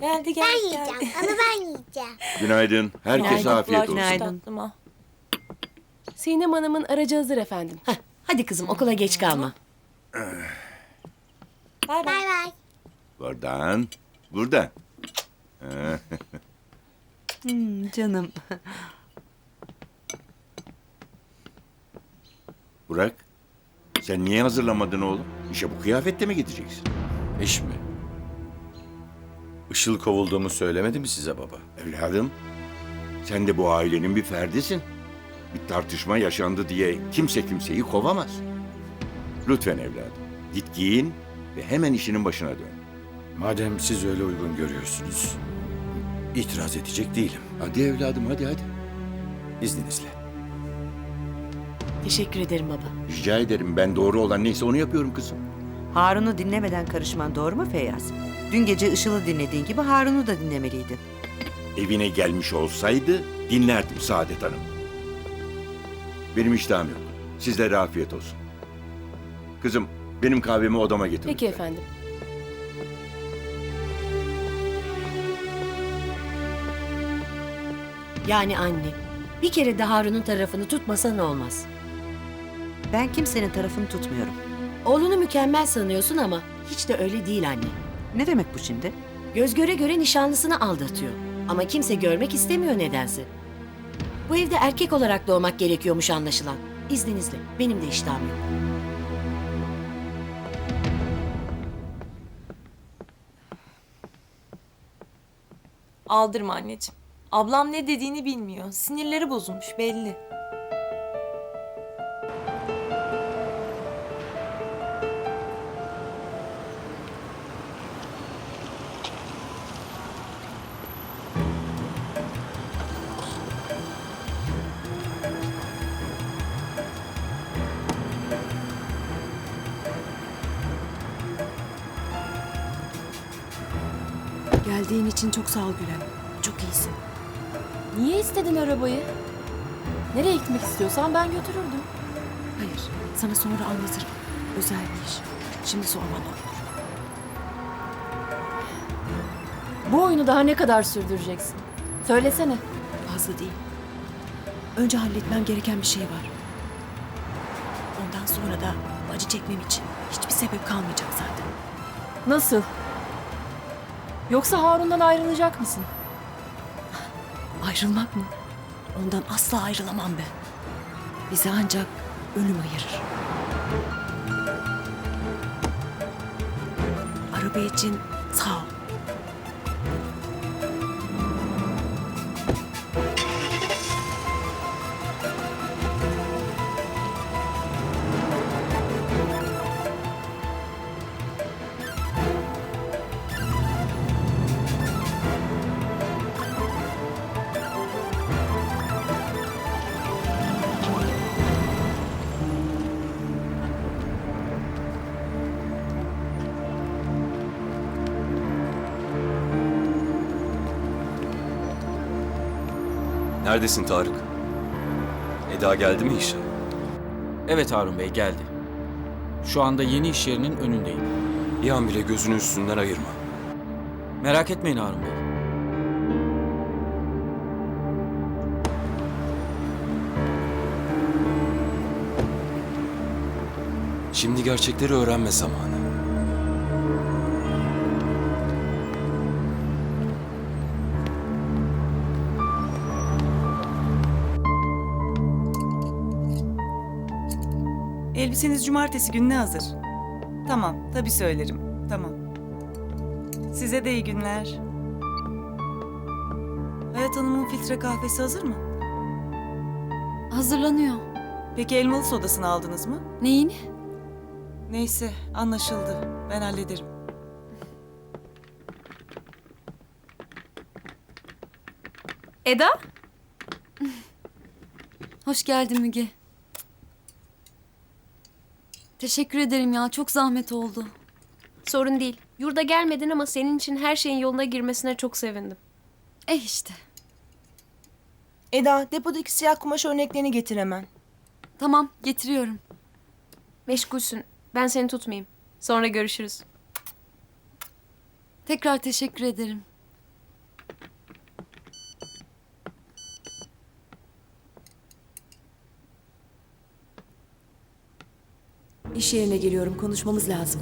Geldi geldi Ben geldi. yiyeceğim. Onu ben yiyeceğim. Günaydın. Herkese Günaydın. afiyet olsun. Günaydın. Günaydın. Tatlım ha. Sinem Hanım'ın aracı hazır efendim. Heh, hadi kızım okula geç kalma. Bay Bay bay. bay. Buradan. Buradan. Canım. Burak. Sen niye hazırlamadın oğlum? İşe bu kıyafette mi gideceksin? İş mi? Işıl kovulduğumu söylemedi mi size baba? Evladım. Sen de bu ailenin bir ferdisin. Bir tartışma yaşandı diye kimse kimseyi kovamaz. Lütfen evladım. Git giyin ve hemen işinin başına dön. Madem siz öyle uygun görüyorsunuz, itiraz edecek değilim. Hadi evladım hadi hadi. İzninizle. Teşekkür ederim baba. Rica ederim ben doğru olan neyse onu yapıyorum kızım. Harun'u dinlemeden karışman doğru mu Feyyaz? Dün gece Işıl'ı dinlediğin gibi Harun'u da dinlemeliydin. Evine gelmiş olsaydı dinlerdim Saadet Hanım. Benim iştahım yok. Sizlere afiyet olsun. Kızım benim kahvemi odama getir. Peki lütfen. efendim. Yani anne, bir kere de Harun'un tarafını tutmasan olmaz. Ben kimsenin tarafını tutmuyorum. Oğlunu mükemmel sanıyorsun ama hiç de öyle değil anne. Ne demek bu şimdi? Göz göre göre nişanlısını aldatıyor. Ama kimse görmek istemiyor nedense. Bu evde erkek olarak doğmak gerekiyormuş anlaşılan. İzninizle, benim de iştahım yok. Aldırma anneciğim. Ablam ne dediğini bilmiyor. Sinirleri bozulmuş belli. Geldiğin için çok sağ ol Gülen. Çok iyisin. Niye istedin arabayı? Nereye gitmek istiyorsan ben götürürdüm. Hayır, sana sonra anlatırım. Özel bir iş. Şimdi sorma ne olur. Bu oyunu daha ne kadar sürdüreceksin? Söylesene. Fazla değil. Önce halletmem gereken bir şey var. Ondan sonra da acı çekmem için hiçbir sebep kalmayacak zaten. Nasıl? Yoksa Harun'dan ayrılacak mısın? Ayrılmak mı? Ondan asla ayrılamam ben. Bizi ancak ölüm ayırır. Araba için sağ ol. Neredesin Tarık? Eda geldi mi işe? Evet Harun Bey geldi. Şu anda yeni iş yerinin önündeyim. Bir an bile gözünü üstünden ayırma. Merak etmeyin Harun Bey. Şimdi gerçekleri öğrenme zamanı. Elbiseniz cumartesi gününe hazır. Tamam, tabii söylerim. Tamam. Size de iyi günler. Hayat Hanım'ın filtre kahvesi hazır mı? Hazırlanıyor. Peki elmalı sodasını aldınız mı? Neyin? Neyse, anlaşıldı. Ben hallederim. Eda? Hoş geldin Müge. Teşekkür ederim ya. Çok zahmet oldu. Sorun değil. Yurda gelmedin ama senin için her şeyin yoluna girmesine çok sevindim. Eh işte. Eda depodaki siyah kumaş örneklerini getir hemen. Tamam getiriyorum. Meşgulsün. Ben seni tutmayayım. Sonra görüşürüz. Tekrar teşekkür ederim. İş yerine geliyorum. Konuşmamız lazım.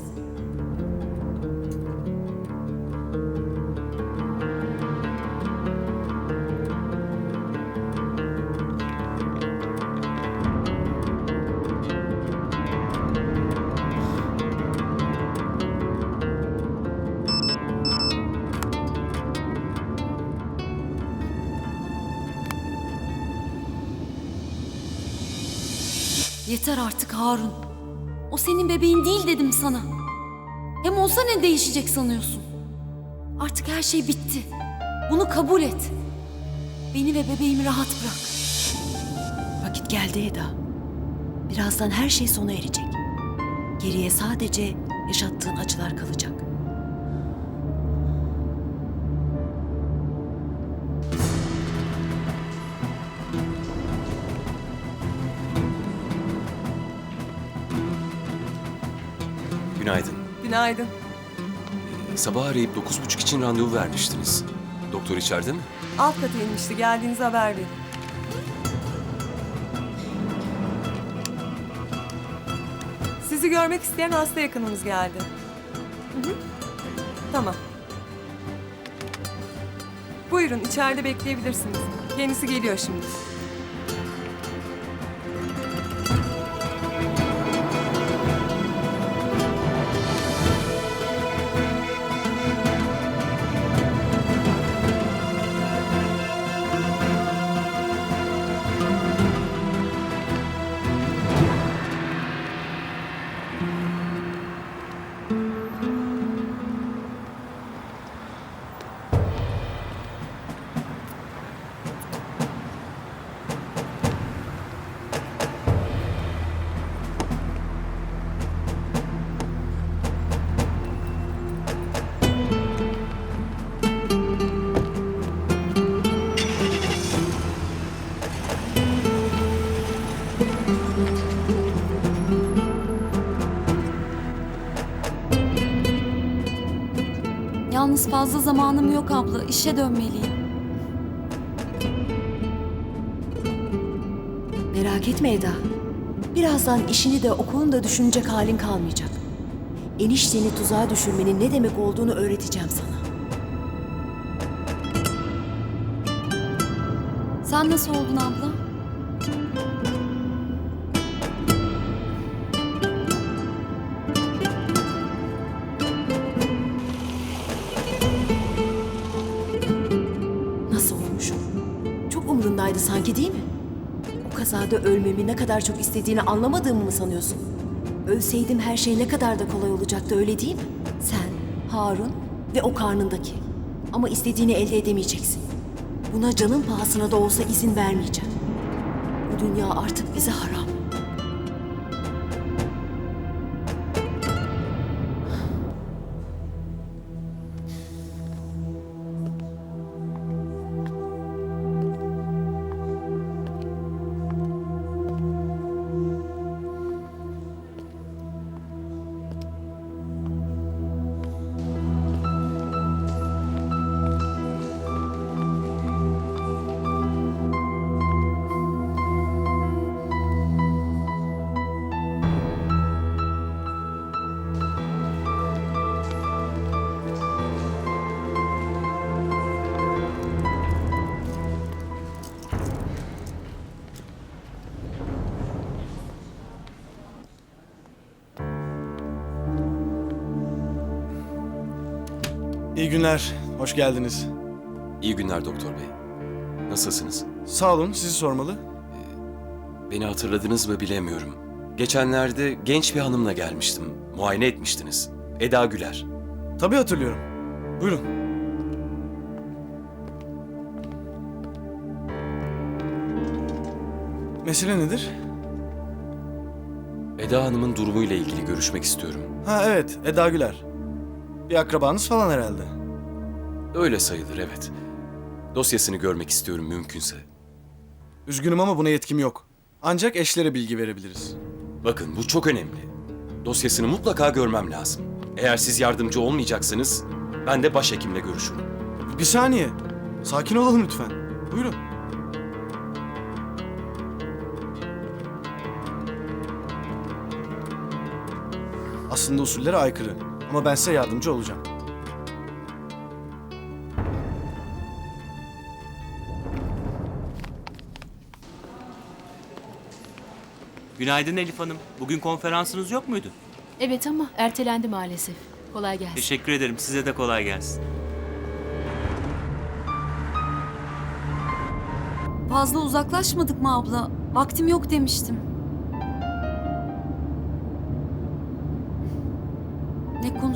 Yeter artık Harun. O senin bebeğin değil dedim sana. Hem olsa ne değişecek sanıyorsun? Artık her şey bitti. Bunu kabul et. Beni ve bebeğimi rahat bırak. Vakit geldi Eda. Birazdan her şey sona erecek. Geriye sadece yaşattığın acılar kalacak. Günaydın. Günaydın. Sabah arayıp 9.30 için randevu vermiştiniz. Doktor içeride mi? Alt kata inmişti. Geldiğinizi haber verin. Sizi görmek isteyen hasta yakınımız geldi. Hı hı. Tamam. Buyurun içeride bekleyebilirsiniz. Kendisi geliyor şimdi. Yalnız fazla zamanım yok abla. İşe dönmeliyim. Merak etme Eda. Birazdan işini de okulunu da düşünecek halin kalmayacak. Enişteni tuzağa düşürmenin ne demek olduğunu öğreteceğim sana. Sen nasıl oldun abla? Çok umrundaydı sanki değil mi? O kazada ölmemi ne kadar çok istediğini anlamadığımı mı sanıyorsun? Ölseydim her şey ne kadar da kolay olacaktı öyle değil mi? Sen, Harun ve o karnındaki. Ama istediğini elde edemeyeceksin. Buna canın pahasına da olsa izin vermeyeceğim. Bu dünya artık bize haram. İyi günler, hoş geldiniz. İyi günler doktor bey. Nasılsınız? Sağ olun, sizi sormalı. Beni hatırladınız mı bilemiyorum. Geçenlerde genç bir hanımla gelmiştim. Muayene etmiştiniz. Eda Güler. Tabii hatırlıyorum. Buyurun. Mesele nedir? Eda Hanım'ın durumuyla ilgili görüşmek istiyorum. Ha evet, Eda Güler. Bir akrabanız falan herhalde. Öyle sayılır evet. Dosyasını görmek istiyorum mümkünse. Üzgünüm ama buna yetkim yok. Ancak eşlere bilgi verebiliriz. Bakın bu çok önemli. Dosyasını mutlaka görmem lazım. Eğer siz yardımcı olmayacaksınız, ben de başhekimle görüşürüm. Bir saniye. Sakin olalım lütfen. Buyurun. Aslında usullere aykırı. Ama ben size yardımcı olacağım. Günaydın Elif Hanım. Bugün konferansınız yok muydu? Evet ama ertelendi maalesef. Kolay gelsin. Teşekkür ederim. Size de kolay gelsin. Fazla uzaklaşmadık mı abla? Vaktim yok demiştim.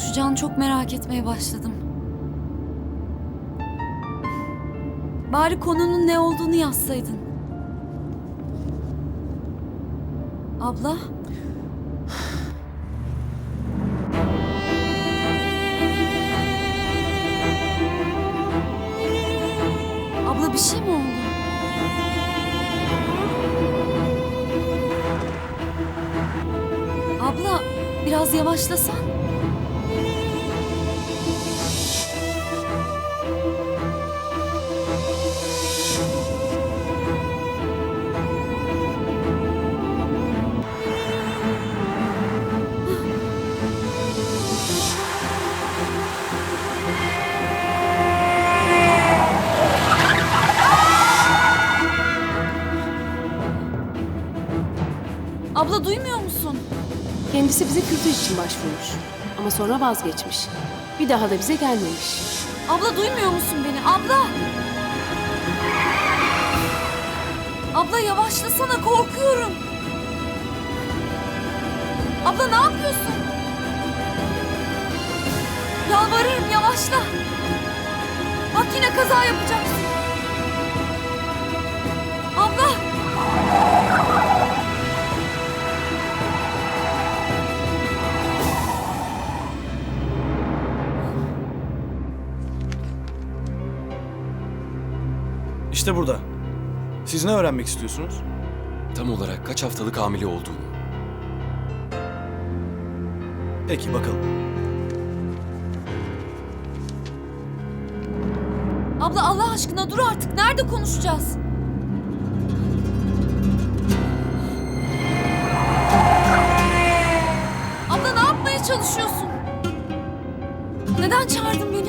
Konuşacağını çok merak etmeye başladım. Bari konunun ne olduğunu yazsaydın. Abla? Abla bir şey mi oldu? Abla biraz yavaşlasan. Kendisi bize kürtaj için başvurmuş. Ama sonra vazgeçmiş. Bir daha da bize gelmemiş. Abla duymuyor musun beni? Abla! Abla yavaşlasana korkuyorum. Abla ne yapıyorsun? Yalvarırım yavaşla. Bak yine kaza yapacaksın. Abla! İşte burada. Siz ne öğrenmek istiyorsunuz? Tam olarak kaç haftalık hamile olduğunu. Peki bakalım. Abla Allah aşkına dur artık. Nerede konuşacağız? Abla ne yapmaya çalışıyorsun? Neden çağırdın beni?